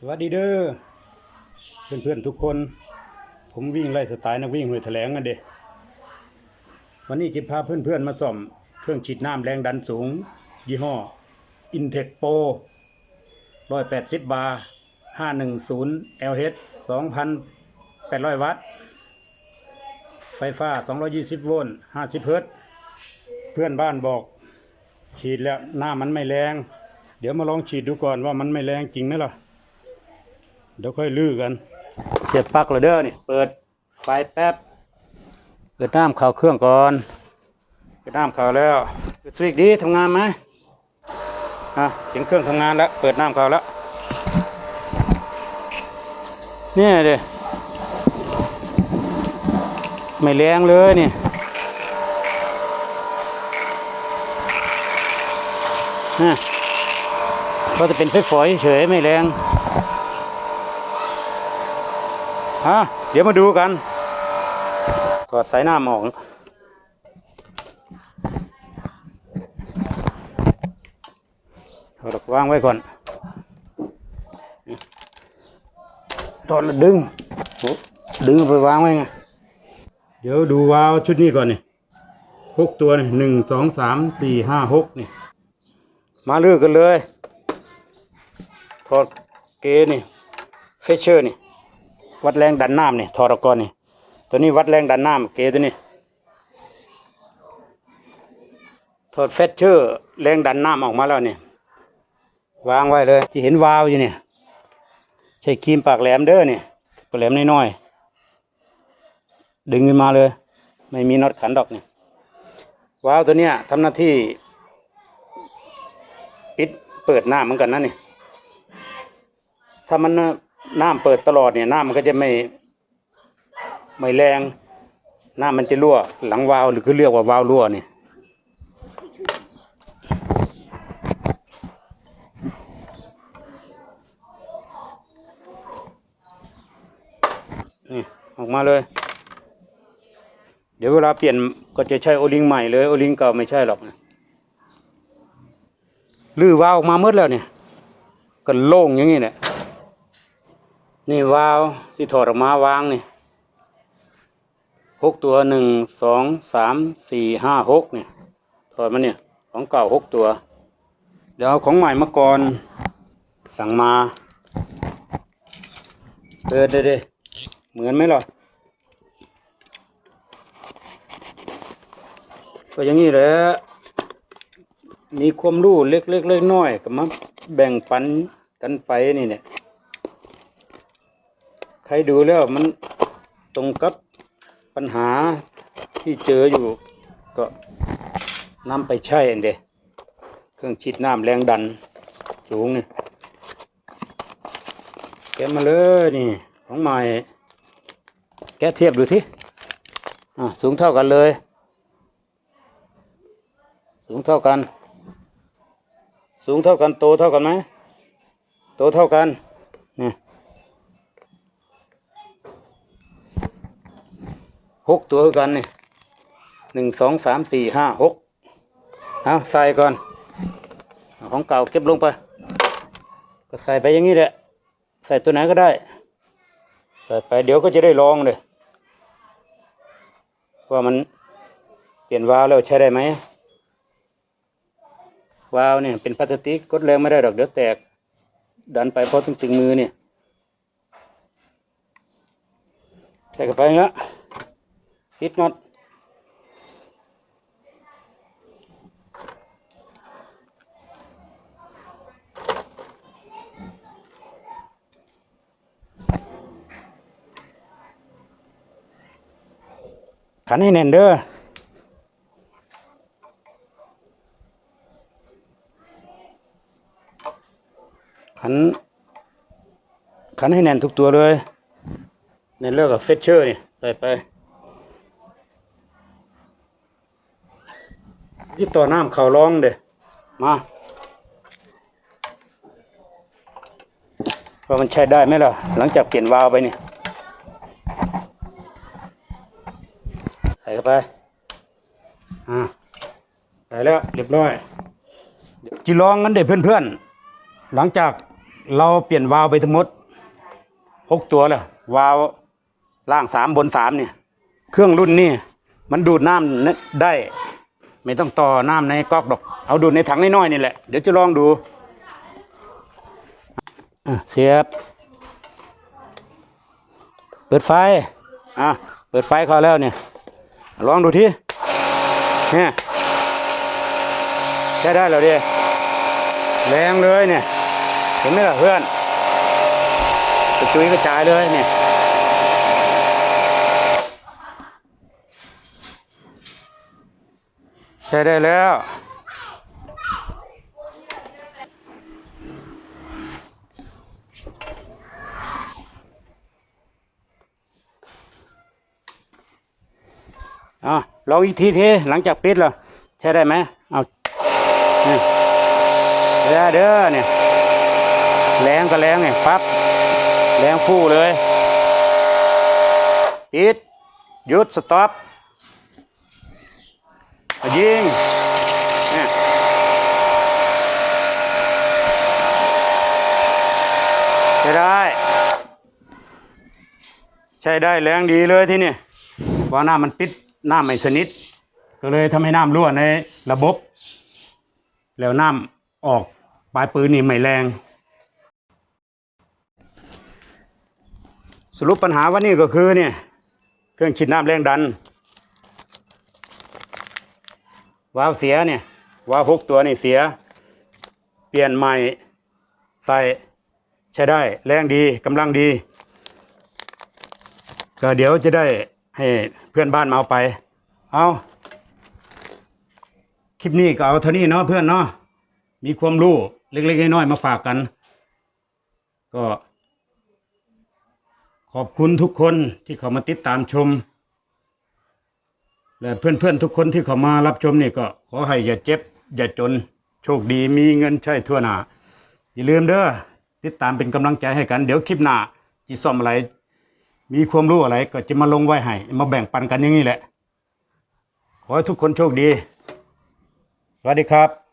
สวัสดีเด้อเพื่อนๆทุกคน ผมวิ่งไล่สไตล์นักวิ่งหวยแถลงกันเด้วันนี้จะพาเพื่อนๆมาส่อม เครื่องฉีดน้ำแรงดันสูง ยี่ห้อ Intec Pro 180 บาร์ 510 LH 2,800 วัตต์ ไฟฟ้า 220 โวลต์ 50 เฮิรตซ์เพื่อนบ้านบอก ฉีดแล้วหน้ามันไม่แรง เดี๋ยวมาลองฉีดดูก่อนว่ามันไม่แรงจริงไหมล่ะ เดี๋ยวค่อยลื้อกัน เสียบปลั๊กเลยเด้อนี่เปิดไฟแป๊บเปิดน้ำเข้าเครื่องก่อนเปิดน้ำเข้าแล้วเปิดสวิตช์ดีทำงานไหมอะเสียงเครื่องทำงานแล้ว เปิดน้ำเข้าแล้วเนี่ยเด้ไม่แรงเลยนี่ฮะก็จะเป็นฝอยๆเฉยไม่แรง ฮะเดี๋ยวมาดูกันถอดสายหน้ำออกถอดวางไว้ก่อนถอดแล้วดึง ดึงไปวางไว้ไง เดี๋ยวดูวาวชุดนี้ก่อนนี่หกตัวนี่หนึ่งสองสามสี่ห้าหกนี่ มาเลือกกันเลยถอดเกนี่ เฟเชอร์นี่ วัดแรงดันน้ำนี่ทอรกรนี่ตัวนี้วัดแรงดันน้ำเกตัวนี้ถอดเฟชเชอร์แรงดันน้ำออกมาแล้วนี่วางไว้เลยที่เห็นวาล์วอยู่เนี่ยใช้ครีมปากแหลมเด้อเนี่ปากแหลมน้อยๆดึงขึ้นมาเลย ไม่มีน็อตขันดอกเนี่ยวาวตัวเนี้ยทำหน้าที่ ปิดเปิดน้ำเหมือนกันนะนี่ถ้ามัน น้ำเปิดตลอดเนี่ยน้ำมันก็จะไม่ไม่แรง น้ำมันจะรั่ว หลังวาล์วหรือคือเรียกว่าวาล์วรั่วเนี่นี่ออกมาเลย เดี๋ยวเวลาเปลี่ยนก็จะใช้โอลิงใหม่เลยโอลิงเก่าไม่ใช่หรอกลื้อวาล์วออกมาหมดแล้วเนี่ยก็โล่งอย่างนี้แหละ นี่วาวที่ถอดออกมาวางนี่หกตัวหนึ่งสองสามสี่ห้าหกเนี่ยถอดมาเนี่ยของเก่าหกตัว เดี๋ยวเอาของใหม่มาก่อน สั่งมาเปิดเลยดิเหมือนไหมล่ะก็อย่างนี้แหละมีความรู้เล็กๆเล็กน้อยก็มาแบ่งปันกันไปนี่เนี่ย ใครดูแล้วมันตรงกับปัญหาที่เจออยู่ ก็นำไปใช้เดะเครื่องฉีดน้ำแรงดันสูงนี่แกมาเลยนี่ ของใหม่ แกเทียบดูที่สูงเท่ากันเลย สูงเท่ากัน สูงเท่ากันโตเท่ากันไหมโตเท่ากันนี่ หกตัวกันนี่หนึ่งสองสามสี่ห้าหกเอาใส่ก่อน ของเก่าเก็บลงไป ก็ใส่ไปอย่างนี้แหละ ใส่ตัวไหนก็ได้ ใส่ไปเดี๋ยวก็จะได้ลองเลยว่ามันเปลี่ยนวาล์วแล้วใช้ได้ไหมวาล์วเนี่ยเป็นพลาสติกกดแรงไม่ได้หรอกเดี๋ยวแตก ดันไปเพราะถึงถึงมือเนี่ยใส่เข้าไปแล้ว ปิดน็อตขันให้แน่นเด้อขัน ขันให้แน่นทุกตัวเลย ในเลือกกับเฟชเชอร์นี่ ใส่ไป ยี่ต่อน้ำเขาร้องเด้มาว่ามันใช้ได้ไหมล่ะ หลังจากเปลี่ยนวาล์วไปเนี่ยใส่เข้าไป อ่าใส่แล้วเรียบร้อยจีลองกันเด็เพื่อนๆ หลังจากเราเปลี่ยนวาล์วไปทั้งหมดหกตัวแล้ววาล์วล่างสามบนสามเนี่ย เครื่องรุ่นนี่มันดูดน้ำได้ ไม่ต้องต่อน้ำในก๊อกดอก เอาดูดในถังน้อยๆนี่แหละ เดี๋ยวจะลองดูเสียบ เปิดไฟ อะ เปิดไฟเขาแล้วเนี่ย ลองดูทีเนี่ยใช้ได้แล้วดิแรงเลยเนี่ย เห็นไหมล่ะเพื่อนกระจุยกระจายเลยเนี่ย ใช้ได้แล้ว อะลองอีกทีทีหลังจากปิดแล้วใช้ได้ไหมเอาเด้อเด้อเนี่ยแรงก็แรงเนี่ยปั๊บแรงฟู่เลยปิดหยุดสต็อป ยิงเนี่ยใช้ได้ ใช้ได้แรงดีเลยที่นี่เพราะน้ำมันปิดน้ำไม่สนิท ก็เลยทำให้น้ำรั่วในระบบ แล้วน้ำออกปลายปืนนี่ไม่แรง สรุปปัญหาวันนี้ก็คือเนี่ยเครื่องฉีดน้ำแรงดัน วาล์วเสียเนี่ยวาล์วหกตัวนี่เสีย เปลี่ยนใหม่ใส่ใช้ได้แรงดีกำลังดี ก็เดี๋ยวจะได้ให้เพื่อนบ้านมาเอาไป เอาคลิปนี้ก็เอาเท่านี้เนาะเพื่อนเนาะมีความรู้เล็กๆน้อยๆมาฝากกัน ก็ขอบคุณทุกคนที่เขามาติดตามชม และเพื่อนๆทุกคนที่เขามารับชมนี่ก็ขอให้อย่าเจ็บ อย่าจนโชคดีมีเงินใช้ทั่วหน้าอย่าลืมเด้อติดตามเป็นกำลังใจให้กันเดี๋ยวคลิปหน้าจีซ่อมอะไร มีความรู้อะไรก็จะมาลงไว้ให้มาแบ่งปันกันอย่างนี้แหละ ขอให้ทุกคนโชคดี สวัสดีครับ